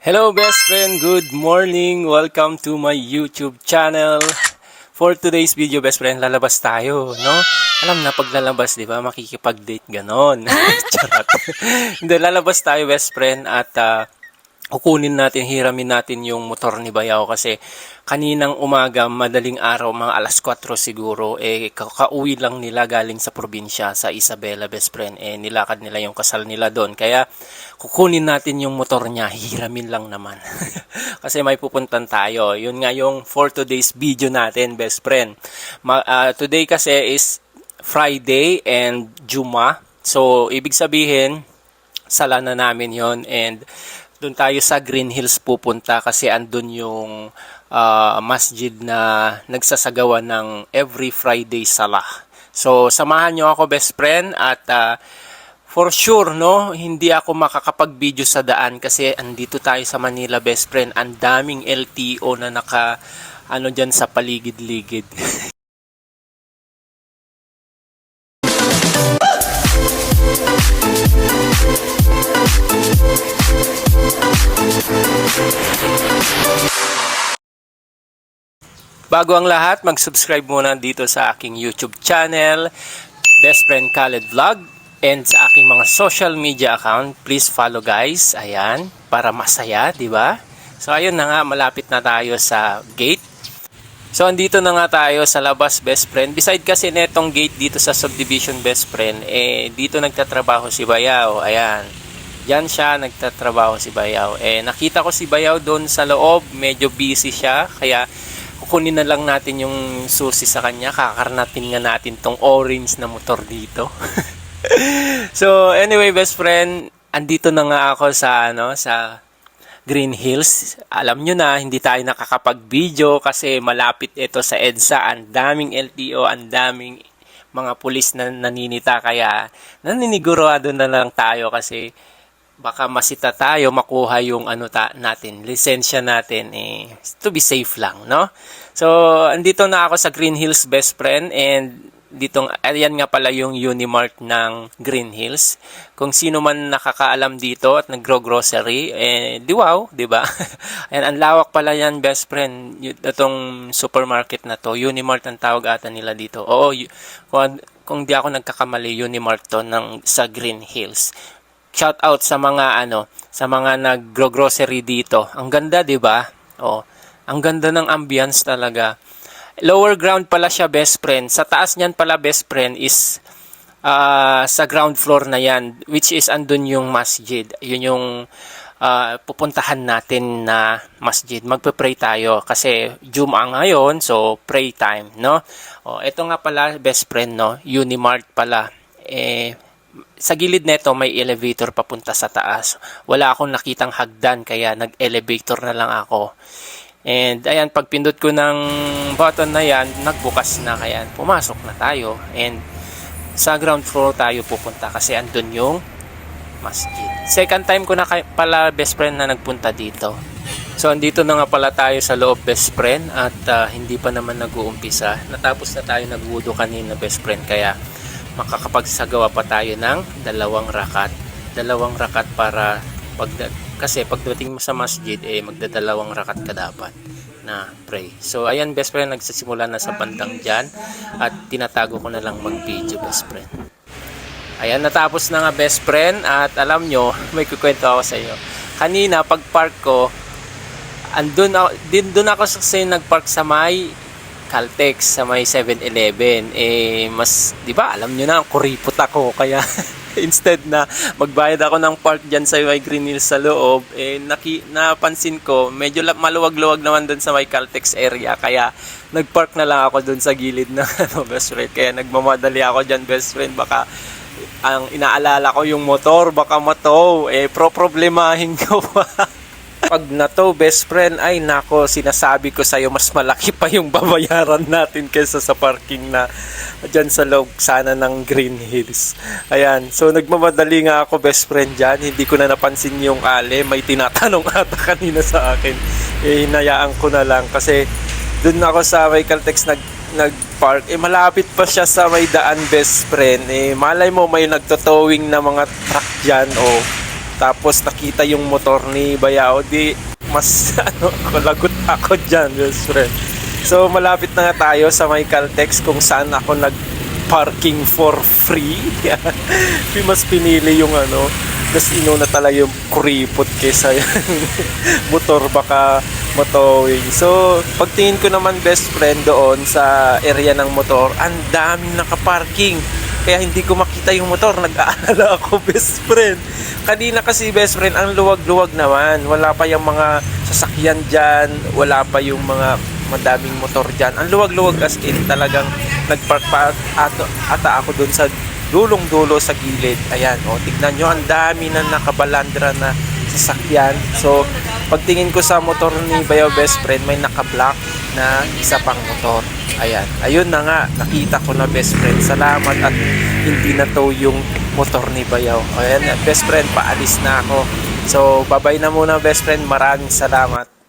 Hello best friend, good morning. Welcome to my YouTube channel. For today's video best friend, lalabas tayo, no? Alam na paglalabas, 'di ba? Makikipag-date ganon. Charot. Hindi lalabas tayo best friend at ah, kukunin natin, hiramin natin yung motor ni Bayaw kasi kaninang umaga, madaling araw, mga alas 4 siguro, eh, ka- kauwi lang nila galing sa probinsya, sa Isabela, best friend, eh, nilakad nila yung kasal nila doon. Kaya, kukunin natin yung motor niya, hiramin lang naman. kasi may pupuntan tayo. Yun nga yung for today's video natin, best friend. Ma- ah, today kasi is Friday and Juma. So, ibig sabihin, sala na namin yon and doon tayo sa Green Hills pupunta kasi andun yung ah, masjid na nagsasagawa ng every Friday salah. So samahan nyo ako best friend at ah, for sure no hindi ako makakapag-video sa daan kasi andito tayo sa Manila best friend ang daming LTO na naka ano diyan sa paligid-ligid. Bago ang lahat, mag-subscribe muna dito sa aking YouTube channel, Best Friend Khaled Vlog, and sa aking mga social media account. Please follow guys, ayan, para masaya, di ba? So ayun na nga, malapit na tayo sa gate. So andito na nga tayo sa labas best friend. Beside kasi netong gate dito sa subdivision best friend, eh dito nagtatrabaho si Bayaw. Ayan. Diyan siya nagtatrabaho si Bayaw. Eh nakita ko si Bayaw doon sa loob, medyo busy siya kaya kukunin na lang natin yung susi sa kanya. Kakarnatin nga natin tong orange na motor dito. so anyway best friend, andito na nga ako sa ano sa Green Hills. Alam nyo na, hindi tayo nakakapag-video kasi malapit ito sa EDSA. Ang daming LTO, ang daming mga pulis na naninita. Kaya naninigurado na lang tayo kasi baka masita tayo makuha yung ano ta, natin, lisensya natin eh, to be safe lang, no? So, andito na ako sa Green Hills best friend and ditong ayan nga pala yung Unimart ng Green Hills. Kung sino man nakakaalam dito at nagro-grocery, eh di wow, di ba? ayan ang lawak pala yan, best friend. Itong supermarket na to, Unimart ang tawag ata nila dito. Oo, kung, kung di ako nagkakamali, Unimart to ng sa Green Hills. Shout out sa mga ano, sa mga nagro-grocery dito. Ang ganda, 'di ba? Oh, ang ganda ng ambience talaga. Lower ground pala siya, best friend. Sa taas niyan pala, best friend, is ah, sa ground floor na yan, which is andun yung masjid. Yun yung ah, pupuntahan natin na masjid. Magpe-pray tayo kasi Jum'a ngayon, so pray time, no? Oh, ito nga pala, best friend, no? Unimart pala. Eh, sa gilid nito may elevator papunta sa taas. Wala akong nakitang hagdan kaya nag-elevator na lang ako. And ayan, pag pindot ko ng button na yan, nagbukas na kaya pumasok na tayo. And sa ground floor tayo pupunta kasi andun yung masjid. Second time ko na pala best friend na nagpunta dito. So andito na nga pala tayo sa loob best friend at ah, hindi pa naman nag-uumpisa. Natapos na tayo nagwudo kanina best friend kaya makakapagsagawa pa tayo ng dalawang rakat. Dalawang rakat para pag kasi pagdating mo sa masjid eh magdadalawang rakat ka dapat na pray. So ayan best friend nagsisimula na sa bandang diyan at tinatago ko na lang mag-video best friend. Ayan, natapos na nga best friend at alam nyo, may kukwento ako sa inyo. Kanina, pag park ko, andun ako, din doon ako kasi nagpark sa may Caltex, sa may 7-Eleven. Eh, mas, di ba, alam nyo na, kuripot ako. Kaya, instead na magbayad ako ng park dyan sa may Green Hills sa loob, eh, naki, napansin ko, medyo maluwag-luwag naman doon sa may Caltex area. Kaya, nagpark na lang ako doon sa gilid ng ano, best friend. Kaya, nagmamadali ako dyan, best friend. Baka, ang inaalala ko yung motor, baka mato, eh pro problemahin ko pa. Pag nato, best friend, ay nako, sinasabi ko sa'yo, mas malaki pa yung babayaran natin kaysa sa parking na dyan sa loob sana ng Green Hills. Ayan, so nagmamadali nga ako, best friend dyan. Hindi ko na napansin yung ale. May tinatanong ata kanina sa akin. Eh, hinayaan ko na lang kasi dun ako sa may Caltex nag nagpark eh malapit pa siya sa may daan best friend eh malay mo may nagtotowing na mga truck diyan o Tapos nakita yung motor ni Bayao, di mas ano, ako, ako dyan, best friend. So malapit na nga tayo sa may Caltex kung saan ako nag parking for free. mas pinili yung ano, mas inuna talaga yung kuripot kesa yung motor baka motowing. So, pagtingin ko naman best friend doon sa area ng motor, ang daming nakaparking. Kaya hindi ko makita yung motor, nag-aalala ako best friend. Kanina kasi best friend, ang luwag-luwag naman. Wala pa yung mga sasakyan dyan, wala pa yung mga madaming motor dyan. Ang luwag-luwag as in talagang nagpark pa ato, ata ako doon sa dulong-dulo sa gilid. Ayan, o, tignan nyo, ang dami na nakabalandra na sasakyan. So, pagtingin ko sa motor ni Bayaw Best Friend, may naka-block na isa pang motor. Ayan, ayun na nga, nakita ko na best friend. Salamat at hindi na to yung motor ni Bayaw. Ayan, best friend, paalis na ako. So, babay na muna best friend. Maraming salamat.